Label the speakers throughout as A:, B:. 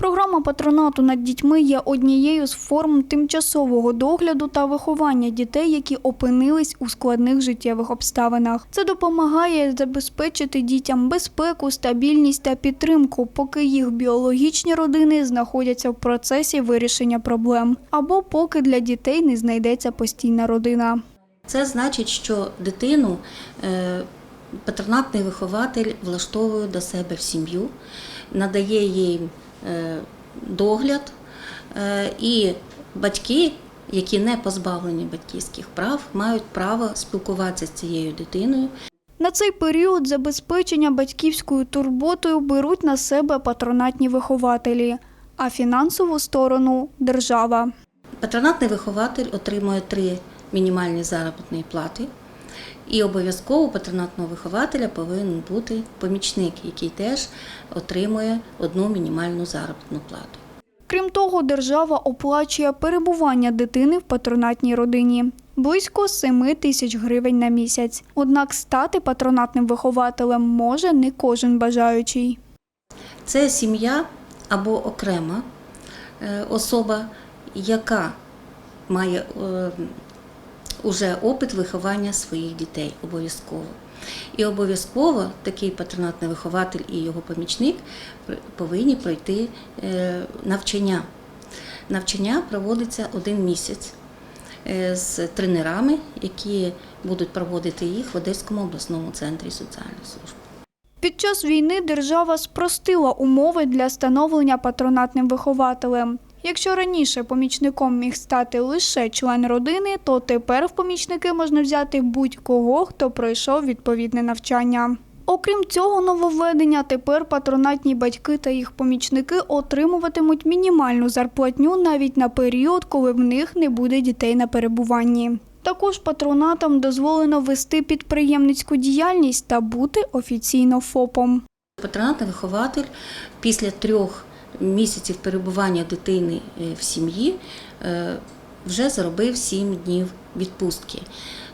A: Програма патронату над дітьми є однією з форм тимчасового догляду та виховання дітей, які опинились у складних життєвих обставинах. Це допомагає забезпечити дітям безпеку, стабільність та підтримку, поки їх біологічні родини знаходяться в процесі вирішення проблем, або поки для дітей не знайдеться постійна родина.
B: Це значить, що дитину е, патронатний вихователь влаштовує до себе в сім'ю, надає їй е, догляд, е, і батьки, які не позбавлені батьківських прав, мають право спілкуватися з цією дитиною,
A: На цей період забезпечення батьківською турботою беруть на себе патронатні вихователі, а фінансову сторону держава.
B: Патронатний вихователь отримує три мінімальні заробітні плати. І обов'язково патронатного вихователя повинен бути помічник, який теж отримує одну мінімальну заробітну плату.
A: Крім того, держава оплачує перебування дитини в патронатній родині близько 7 тисяч гривень на місяць. Однак стати патронатним вихователем може не кожен бажаючий.
B: Це сім'я або окрема е, особа, яка має е, уже опит виховання своїх дітей обов'язково. І обов'язково такий патронатний вихователь і його помічник повинні пройти е, навчання. Навчання проводиться один місяць е, з тренерами, які будуть проводити їх в Одеському обласному центрі соціальних служб.
A: Під час війни держава спростила умови для становлення патронатним вихователем. Якщо раніше помічником міг стати лише член родини, то тепер в помічники можна взяти будь-кого, хто пройшов відповідне навчання. Окрім цього нововведення, тепер патронатні батьки та їх помічники отримуватимуть мінімальну зарплатню навіть на період, коли в них не буде дітей на перебуванні. Також патронатам дозволено вести підприємницьку діяльність та бути офіційно ФОПом.
B: Патронатний вихователь після трьох місяців перебування дитини е, в сім'ї е, вже заробив 7 днів відпустки.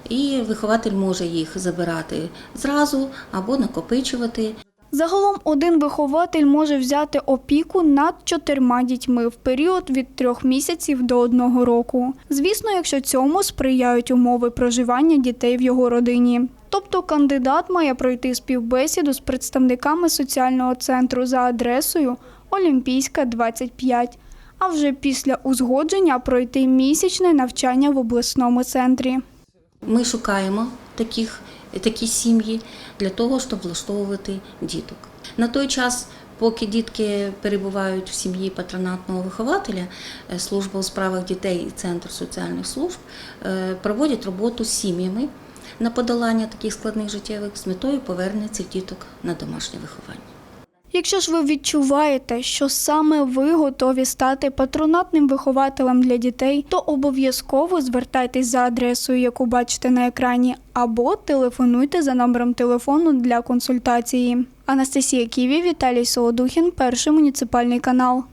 B: І вихователь може їх забирати зразу або накопичувати.
A: Загалом один вихователь може взяти опіку над чотирма дітьми в період від трьох місяців до одного року. Звісно, якщо цьому сприяють умови проживання дітей в його родині. Тобто кандидат має пройти співбесіду з представниками соціального центру за адресою Олімпійська 25, а вже після узгодження пройти місячне навчання в обласному центрі.
B: Ми шукаємо таких, такі сім'ї для того, щоб влаштовувати діток. На той час, поки дітки перебувають в сім'ї патронатного вихователя, е, служба у справах дітей і центр соціальних служб е, проводять роботу з сім'ями на подолання таких складних життєвих з метою повернення діток на домашнє виховання.
A: Якщо ж ви відчуваєте, що саме ви готові стати патронатним вихователем для дітей, то обов'язково звертайтесь за адресою, яку бачите на екрані, або телефонуйте за номером телефону для консультації. Анастасія Ківі, Віталій Солодухін, перший муніципальний канал.